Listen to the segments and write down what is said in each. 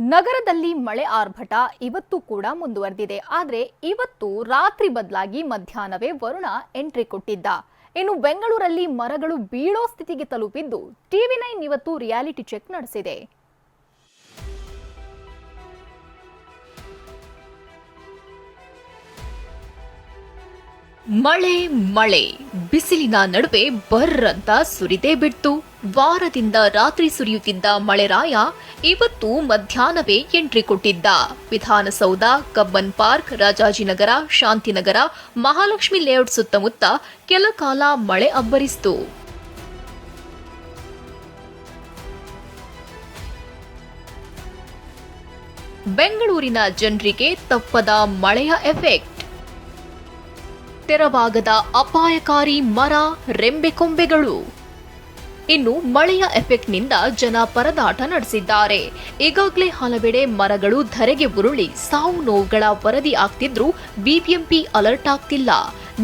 ನಗರದಲ್ಲಿ ಮಳೆ ಆರ್ಭಟ ಇವತ್ತು ಕೂಡ ಮುಂದುವರೆದಿದೆ. ಆದರೆ ಇವತ್ತು ರಾತ್ರಿ ಬದಲಾಗಿ ಮಧ್ಯಾಹ್ನವೇ ವರುಣ ಎಂಟ್ರಿ ಕೊಟ್ಟಿದ್ದ. ಇನ್ನು ಬೆಂಗಳೂರಲ್ಲಿ ಮರಗಳು ಬೀಳೋ ಸ್ಥಿತಿಗೆ ತಲುಪಿದ್ದು ಟಿವಿ ನೈನ್ ಇವತ್ತು ರಿಯಾಲಿಟಿ ಚೆಕ್ ನಡೆಸಿದೆ. ಮಳೆ ಮಳೆ, ಬಿಸಿಲಿನ ನಡುವೆ ಬರ್ರಂತ ಸುರಿದೇ ಬಿಡ್ತು. ವಾರದಿಂದ ರಾತ್ರಿ ಸುರಿಯುತ್ತಿದ್ದ ಮಳೆರಾಯ ಇವತ್ತು ಮಧ್ಯಾಹ್ನವೇ ಎಂಟ್ರಿ ಕೊಟ್ಟಿದ್ದ Vidhana Soudha, Cubbon park, Rajajinagar, Shantinagar, Mahalakshmi layout ಸುತ್ತಮುತ್ತ ಕೆಲ ಕಾಲ ಮಳೆ ಅಬ್ಬರಿಸಿತು. ಬೆಂಗಳೂರಿನ ಜನರಿಗೆ ತಪ್ಪದ ಮಳೆಯ ಎಫೆಕ್ಟ್. ತೆರವಾಗದ ಅಪಾಯಕಾರಿ ಮರ ರೆಂಬೆಕೊಂಬೆಗಳು ಇನ್ನು ಮಳೆಯ ಎಫೆಕ್ಟ್ನಿಂದ ಜನ ಪರದಾಟ ನಡೆಸಿದ್ದಾರೆ. ಈಗಾಗಲೇ ಹಲವೆಡೆ ಮರಗಳು ಧರೆಗೆ ಉರುಳಿ, ಸಾವು ನೋವುಗಳ ವರದಿ ಆಗ್ತಿದ್ರೂ ಬಿಬಿಎಂಪಿ ಅಲರ್ಟ್ ಆಗ್ತಿಲ್ಲ.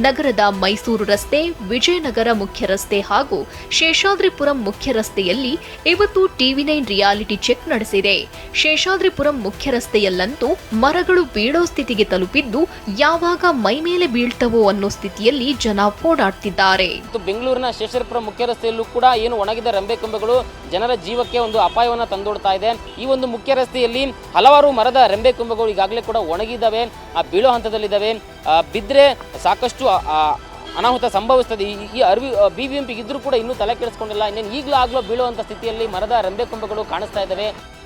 ನಗರದ ಮೈಸೂರು ರಸ್ತೆ, ವಿಜಯನಗರ ಮುಖ್ಯ ರಸ್ತೆ ಹಾಗೂ ಶೇಷಾದ್ರಿಪುರಂ ಮುಖ್ಯ ರಸ್ತೆಯಲ್ಲಿ ಇವತ್ತು ಟಿವಿ ನೈನ್ ರಿಯಾಲಿಟಿ ಚೆಕ್ ನಡೆಸಿದೆ. ಶೇಷಾದ್ರಿಪುರಂ ಮುಖ್ಯ ರಸ್ತೆಯಲ್ಲಂತೂ ಮರಗಳು ಬೀಳೋ ಸ್ಥಿತಿಗೆ ತಲುಪಿದ್ದು ಯಾವಾಗ ಮೈ ಮೇಲೆ ಬೀಳ್ತವೋ ಅನ್ನೋ ಸ್ಥಿತಿಯಲ್ಲಿ ಜನ ಓಡಾಡ್ತಿದ್ದಾರೆ. ಬೆಂಗಳೂರಿನ ಶೇಷಾದ್ರಿಪುರಂ ಮುಖ್ಯ ರಸ್ತೆಯಲ್ಲೂ ಕೂಡ ಏನು ಒಣಗಿದ ರಂಬೆ ಕಂಬಗಳು ಜನರ ಜೀವಕ್ಕೆ ಒಂದು ಅಪಾಯವನ್ನು ತಂದೊಡ್ತಾ ಇದೆ. ಈ ಒಂದು ಮುಖ್ಯ ರಸ್ತೆಯಲ್ಲಿ ಹಲವಾರು ಮರದ ರೆಂಬೆ ಕುಂಬಗಳು ಈಗಾಗಲೇ ಕೂಡ ಒಣಗಿದ್ದಾವೆ. ಆ ಬೀಳೋ ಹಂತದಲ್ಲಿದ್ದಾವೆ. ಬಿದ್ರೆ ಸಾಕಷ್ಟು ಆ, ಅನಾಹುತ ಸಂಭವಿಸ್ತದೆ. ಈ- ಅರಿವಿ ಬಿ ಬಿ ಎಂ ಇದ್ರೂ ಕೂಡ ಇನ್ನೂ ತಲೆ ಕೆಡಿಸ್ಕೊಂಡಿಲ್ಲ. ಇನ್ನೇನು ಈಗಲೂ ಆಗ್ಲೋ ಬೀಳುವಂಥ ಸ್ಥಿತಿಯಲ್ಲಿ ಮರದ ರೆಂಬೆ ಕೊಂಬೆಗಳು ಕಾಣಿಸ್ತಾ ಇದ್ದಾವೆ.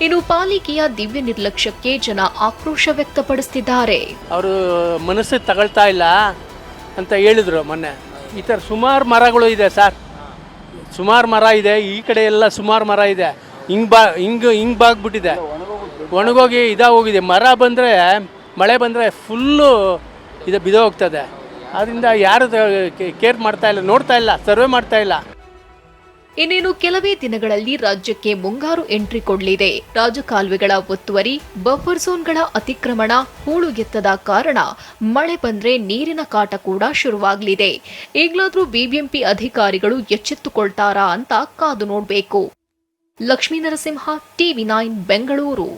ಇನ್ನು ಪಾಲಿಕೆಯ ದಿವ್ಯ ನಿರ್ಲಕ್ಷ್ಯಕ್ಕೆ ಜನ ಆಕ್ರೋಶ ವ್ಯಕ್ತಪಡಿಸುತ್ತಿದ್ದಾರೆ ಅವರು ಮನಸ್ಸು ತಗೊಳ್ತಾ ಇಲ್ಲ ಅಂತ ಹೇಳಿದ್ರು ಮೊನ್ನೆ. ಈ ಥರ ಸುಮಾರು ಮರಗಳು ಇದೆ ಸರ್. ಸುಮಾರು ಮರ ಇದೆ. ಈ ಕಡೆ ಎಲ್ಲ ಸುಮಾರು ಮರ ಇದೆ. ಹಿಂಗೆ ಬಾ ಹಿಂಗೆ ಹಿಂಗೆ ಬಾಗ್ಬಿಟ್ಟಿದೆ. ಒಣಗೋಗಿ ಇದಾಗೋಗಿದೆ. ಮರ ಬಂದರೆ ಮಳೆ ಬಂದರೆ ಫುಲ್ಲು ಇದು ಬಿದೋಗ್ತದೆ. ಅದರಿಂದ ಯಾರು ಕೇರ್ ಮಾಡ್ತಾ ಇಲ್ಲ, ನೋಡ್ತಾ ಇಲ್ಲ, ಸರ್ವೆ ಮಾಡ್ತಾ ಇಲ್ಲ. ಇನ್ನೇನು ಕೆಲವೇ ದಿನಗಳಲ್ಲಿ ರಾಜ್ಯಕ್ಕೆ ಮುಂಗಾರು ಎಂಟ್ರಿ ಕೊಡಲಿದೆ. ರಾಜಕಾಲುವೆಗಳ ಒತ್ತುವರಿ ಬಫರ್ ಝೋನ್ಗಳ ಅತಿಕ್ರಮಣ ಹೂಳು ಎತ್ತದ ಕಾರಣ ಮಳೆ ಬಂದ್ರೆ ನೀರಿನ ಕಾಟ ಕೂಡ ಶುರುವಾಗಲಿದೆ. ಈಗಲಾದರೂ ಬಿಬಿಎಂಪಿ ಅಧಿಕಾರಿಗಳು ಎಚ್ಚೆತ್ತುಕೊಳ್ತಾರಾ ಅಂತ ಕಾದು ನೋಡಬೇಕು. Lakshmi Narasimha, TV nine, Bengaluru.